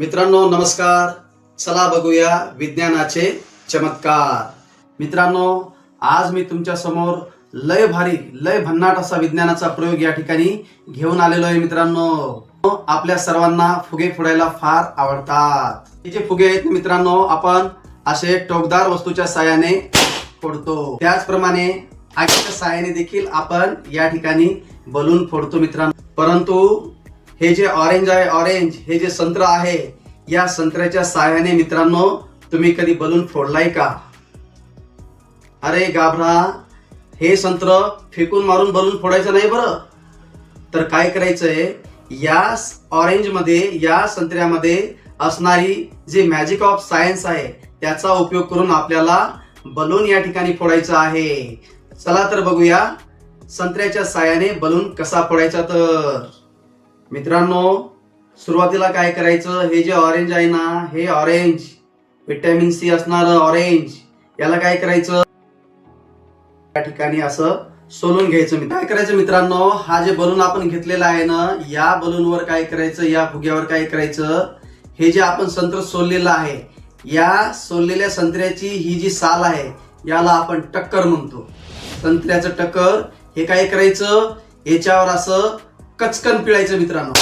मित्रांनो नमस्कार. चला बघूया विज्ञानाचे चमत्कार. मित्रांनो आज मी तुमच्यासमोर लय भारी लय भन्नाट असा विज्ञानाचा प्रयोग या ठिकाणी घेऊन आलेलो आहे मित्रांनो. आपल्या सर्वांना फुगे फोडायला फार आवडतात. हे जे फुगे आहेत मित्रांनो आपण असे टोकदार वस्तूच्या साह्याने फोडतो. त्याचप्रमाणे आगीच्या साह्याने देखील आपण या ठिकाणी बलून फोडतो मित्रांनो. परंतु हे जे ऑरेंज आहे ऑरेंज हे जे संत्र आहे या संत्र्याच्या साहाय्याने मित्रांनो तुम्ही कधी बलून फोडलाय का? अरे गाभरा हे संत्र फेकून मारून बलून फोडायचं नाही बरं. तर काय करायचंय या ऑरेंजमध्ये या संत्र्यामध्ये असणारी जे मॅजिक ऑफ सायन्स आहे त्याचा उपयोग करून आपल्याला बलून या ठिकाणी फोडायचं आहे. चला तर बघूया संत्र्याच्या साह्याने बलून कसा फोडायचा तर. मित्रांनो सुरुवातीला काय करायचं? हे जे ऑरेंज आहे ना हे ऑरेंज विटॅमिन सी असणार ऑरेंज याला काय करायचं? या ठिकाणी असं सोलून घ्यायचं. मित्र काय करायचं मित्रांनो? हा जे बलून आपण घेतलेला आहे ना या बलूनवर काय करायचं? या फुग्यावर काय करायचं? हे जे आपण संत्र सोललेलं आहे या सोललेल्या संत्र्याची ही जी साल आहे याला आपण टक्कर म्हणतो. संत्र्याचं टक्कर हे काय करायचं? याच्यावर असं कचकन पिळायचं मित्रांनो.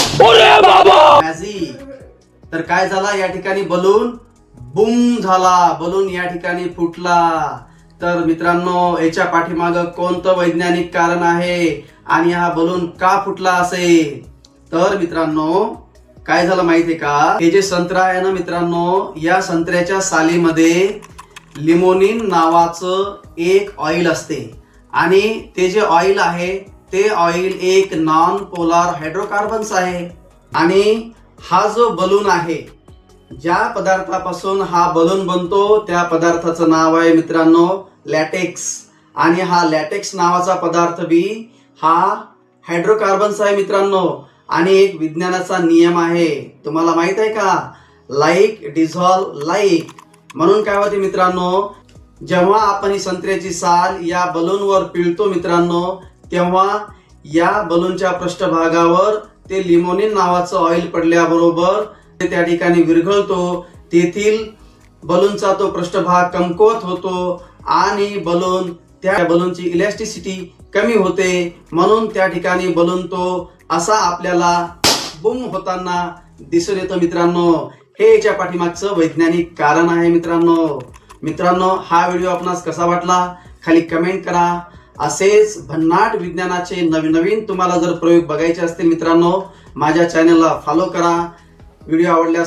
तर काय झाला? या ठिकाणी बलून बुम झाला. बलून या ठिकाणी फुटला. तर मित्रांनो याच्या पाठीमाग कोणतं वैज्ञानिक कारण आहे? आणि हा बलून का फुटला असेल? तर मित्रांनो काय झालं माहितीये का? हे जे संत्र आहे ना मित्रांनो या संत्र्याच्या सालीमध्ये लिमोनिन नावाचं एक ऑइल असते. आणि ते जे ऑइल आहे ते ऑइल एक नॉन पोलार हायड्रोकार्बन्स आहे. आणि हा जो बलून आहे ज्या पदार्थापासून हा बलून बनतो त्या पदार्थाचं नाव आहे मित्रांनो लॅटेक्स आणि हा लॅटेक्स नावाचा पदार्थ बी हा हायड्रोकार्बन्स आहे मित्रांनो. आणि एक विज्ञानाचा नियम आहे. तुम्हाला माहीत आहे का? लाईक डिझॉल्व लाईक म्हणून काय होते मित्रांनो? जेव्हा आपण ही संत्र्याची साल या बलूनवर पिळतो मित्रांनो तेव्हा या बलूनच्या पृष्ठभागावर ते लिमोनिन नावाचं ऑइल पडल्याबरोबर ते त्या ठिकाणी विरघळतो. तेथील बलूनचा तो पृष्ठभाग कमकुवत होतो आणि बलून त्या बलूनची इलॅस्टिसिटी कमी होते. म्हणून त्या ठिकाणी बलून तो असा आपल्याला बुम होताना दिसून येतो मित्रांनो. हे याच्या पाठीमागचं वैज्ञानिक कारण आहे मित्रांनो. मित्रांनो हा व्हिडिओ आपणास कसा वाटला? खाली कमेंट करा. असेच भन्नाट विज्ञानाचे नवीन नवीन तुम्हाला जर प्रयोग बघायचे असतील मित्रांनो माझ्या चॅनलला फॉलो करा. व्हिडिओ आवडल्यास